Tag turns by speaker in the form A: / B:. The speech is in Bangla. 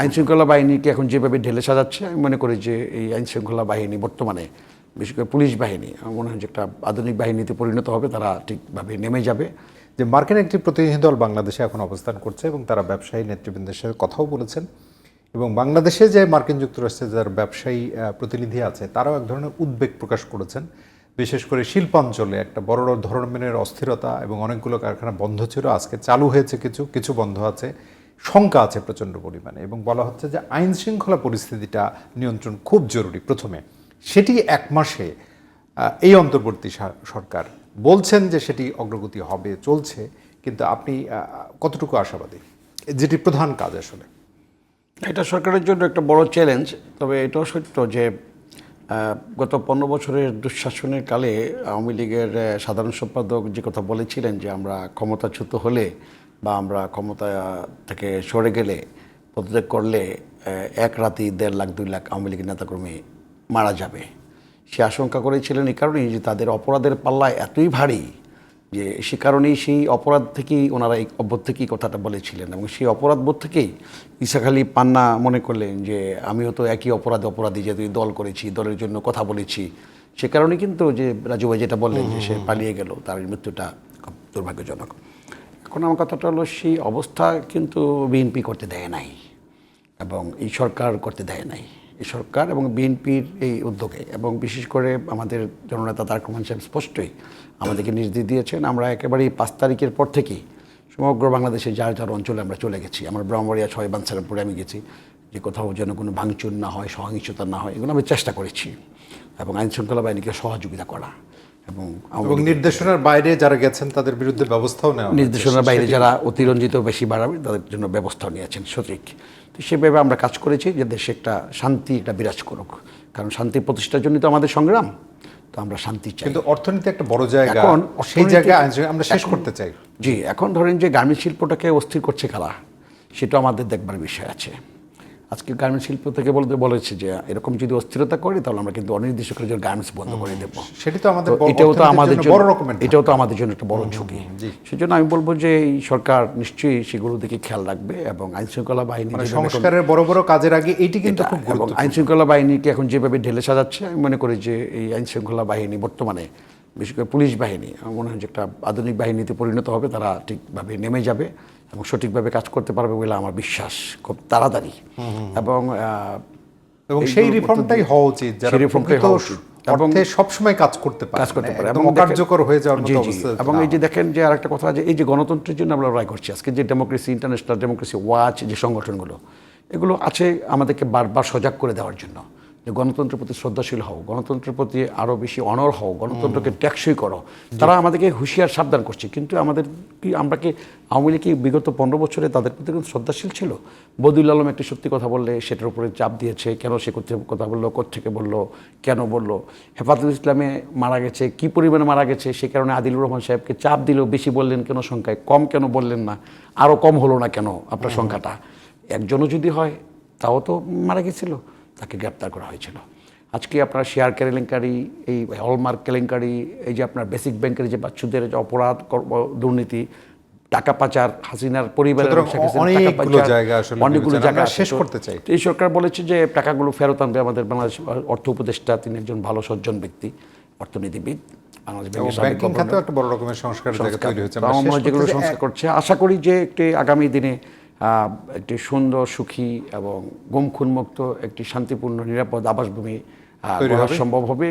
A: আইন শৃঙ্খলা বাহিনীকে এখন যেভাবে ঢেলে সাজাচ্ছে, আমি মনে করি যে এই আইন শৃঙ্খলা বাহিনী বর্তমানে, বিশেষ করে পুলিশ বাহিনী, আমার মনে হয় যে একটা আধুনিক বাহিনীতে পরিণত হবে, তারা ঠিকভাবে নেমে যাবে।
B: যে মার্কিন একটি প্রতিনিধি দল বাংলাদেশে এখন অবস্থান করছে এবং তারা ব্যবসায়ী নেতৃবৃন্দের সাথে কথাও বলেছেন। এবং বাংলাদেশে যে মার্কিন যুক্তরাষ্ট্রে যার ব্যবসায়ী প্রতিনিধি আছে, তারাও এক ধরনের উদ্বেগ প্রকাশ করেছেন। বিশেষ করে শিল্পাঞ্চলে একটা বড় ধরনের অস্থিরতা এবং অনেকগুলো কারখানা বন্ধ ছিল, আজকে চালু হয়েছে কিছু কিছু বন্ধ আছে। শঙ্কা আছে প্রচণ্ড পরিমাণে এবং বলা হচ্ছে যে আইন শৃঙ্খলা পরিস্থিতিটা নিয়ন্ত্রণ খুব জরুরি। প্রথমে, সেটি এক মাসে এই অন্তর্বর্তী সরকার বলছেন যে সেটি অগ্রগতি হবে, চলছে, কিন্তু আপনি কতটুকু আশাবাদী? যেটি প্রধান কাজ আসলে।
A: এটা সরকারের জন্য একটা বড় চ্যালেঞ্জ তবে এটাও সত্য যে গত পনেরো বছরের দুঃশাসনের কালে আওয়ামী লীগের সাধারণ সম্পাদক যে কথা বলেছিলেন যে আমরা ক্ষমতাচ্যুত হলে বা আমরা ক্ষমতা থেকে সরে গেলে পদত্যাগ করলে এক রাতি দেড় লাখ দুই লাখ আওয়ামী লীগের নেতাকর্মী মারা যাবে। সে আশঙ্কা করেছিলেন এই কারণেই যে তাদের অপরাধের পাল্লা এতই ভারী যে সে কারণেই সেই অপরাধ থেকেই ওনারা এই অবোধ থেকেই কথাটা বলেছিলেন এবং সেই অপরাধ বোধ থেকেই ইসাখালি পান্না মনে করলেন যে আমিও তো একই অপরাধ অপরাধী যেহেতু দল করেছি দলের জন্য কথা বলেছি। সে কারণে কিন্তু যে রাজু ভাই যেটা বললেন যে সে পালিয়ে গেল তার মৃত্যুটা খুব দুর্ভাগ্যজনক। এখন আমার কথাটা হলো, সেই অবস্থা কিন্তু বিএনপি করতে দেয় নাই এবং এই সরকার করতে দেয় নাই। এই সরকার এবং বিএনপির এই উদ্যোগে এবং বিশেষ করে আমাদের জননেতা তারক রহমান সাহেব স্পষ্টই আমাদেরকে নির্দেশ দিয়েছেন, আমরা একেবারেই পাঁচ তারিখের পর থেকেই সমগ্র বাংলাদেশে যার যার অঞ্চলে আমরা চলে গেছি। আমার ব্রাহ্মণিয়া ছয় বাঞ্ছারামপুরে আমি গেছি যে কোথাও যেন কোনো ভাঙচুর না হয়, সহিংসতা না হয়, এগুলো আমি চেষ্টা করেছি এবং আইন শৃঙ্খলা বাহিনীকে সহযোগিতা করা। এবং
B: নির্দেশনার বাইরে যারা গেছেন তাদের বিরুদ্ধে ব্যবস্থাও নেওয়া
A: নির্দেশনার বাইরে যারা অতিরঞ্জিত বেশি বাড়াবে তাদের জন্য ব্যবস্থা নিয়েছেন সঠিক তো সেভাবে আমরা কাজ করেছি যে দেশে একটা শান্তি একটা বিরাজ করুক। কারণ শান্তি প্রতিষ্ঠার জন্য তো আমাদের সংগ্রাম তো আমরা শান্তি চাই।
B: কিন্তু অর্থনীতি একটা বড় জায়গা
A: এখন
B: সেই জায়গায় আমরা শেষ করতে চাই।
A: জি এখন ধরেন যে গার্মেন্ট শিল্পটাকে অস্থির করছে কারা সেটা আমাদের দেখবার বিষয় আছে। আজকে গার্মেন্ট শিল্প থেকে বলতে বলেছে যে এরকম যদি অস্থিরতা করি তাহলে আমরা কিন্তু অনির্দিষ্টকালের জন্য গার্মেন্টস বন্ধ করে দেবো।
B: সেটি তো আমাদের
A: এটাও তো আমাদের
B: বড় রকমের
A: এটাও তো আমাদের জন্য একটা বড় ঝুঁকি। সেজন্য আমি বলব যে এই সরকার নিশ্চয়ই সেগুলো দিকে খেয়াল রাখবে এবং আইন শৃঙ্খলা বাহিনী
B: মানে সংস্কারের বড় বড় কাজের আগে এইটি কিন্তু খুব
A: এবং
B: গুরুত্ব
A: আইন শৃঙ্খলা বাহিনীকে এখন যেভাবে ঢেলে সাজাচ্ছে আমি মনে করি যে এই আইন শৃঙ্খলা বাহিনী বর্তমানে বিশেষ করে পুলিশ বাহিনী আমার মনে হয় যে একটা আধুনিক বাহিনীতে পরিণত হবে তারা ঠিকভাবে নেমে যাবে। এবং সঠিকভাবে কাজ করতে পারবে বলে আমার বিশ্বাস খুব তাড়াতাড়ি। এবং
B: এবং সেই রিফর্মটাই হওয়া উচিত যারা
A: রিফর্মটাই হওয়া উচিত। এবং
B: সবসময় কাজ করতে পারে
A: কাজ করতে
B: মানে
A: পারে। দেখেন-
B: অকার্যকর হয়ে যাওয়ার মতো অবস্থা।
A: এবং এই যে দেখেন যে আরেকটা কথা যে এই যে গণতন্ত্রের জন্য আমরা লড়াই করছি। আজকে যে ডেমোক্রেসি ইন্টারন্যাশনাল ডেমোক্রেসি ওয়াচ যে সংগঠনগুলো এগুলো আছে আমাদেরকে বারবার সজাগ করে দেওয়ার জন্য। যে গণতন্ত্রের প্রতি শ্রদ্ধাশীল হও গণতন্ত্রের প্রতি আরও বেশি অনর হও গণতন্ত্রকে টেকসই করো। তারা আমাদেরকে হুঁশিয়ার সাবধান করছে। কিন্তু আমাদের কি আমরা কি আওয়ামী লীগ কি বিগত পনেরো বছরে তাদের প্রতি কোনো শ্রদ্ধাশীল ছিল? বদিউল আলম একটি সত্যি কথা বললে সেটার উপরে চাপ দিয়েছে কেন সে করতে কথা বলল থেকে বলল কেন বলল? হেফাজতুল ইসলামে মারা গেছে কি পরিমাণে মারা গেছে সে কারণে আদিলুর রহমান সাহেবকে চাপ দিল বেশি বললেন কেন সংখ্যায় কম কেন বললেন না আরও কম হলো না কেন আপনার সংখ্যাটা? একজনও যদি হয় তাও তো মারা গেছিল। তাকে গ্রেপ্তার করা হয়েছিল আজকে আপনার শেয়ার কেলেঙ্কারি এই হলমার্ক কেলেঙ্কারি এই যে আপনার বেসিক ব্যাংকের যে বাচ্চুদের যে অপরাধ দুর্নীতি টাকা পাচার হাসিনার পরিবারের
B: অনেকগুলো জায়গা। শেষ করতে চাই।
A: এই সরকার বলেছে যে টাকাগুলো ফেরত আনবে আমাদের বাংলাদেশ অর্থ উপদেষ্টা তিনি একজন ভালো সজ্জন ব্যক্তি অর্থনীতিবিদ বাংলাদেশ
B: ব্যাংকিং খাতেও একটা বড় রকমের সংস্কার তৈরি হয়েছে
A: যেগুলো করছে আশা করি যে একটি আগামী দিনে একটি সুন্দর সুখী এবং গুম খুনমুক্ত একটি শান্তিপূর্ণ নিরাপদ আবাসভূমি গড়া সম্ভব হবে।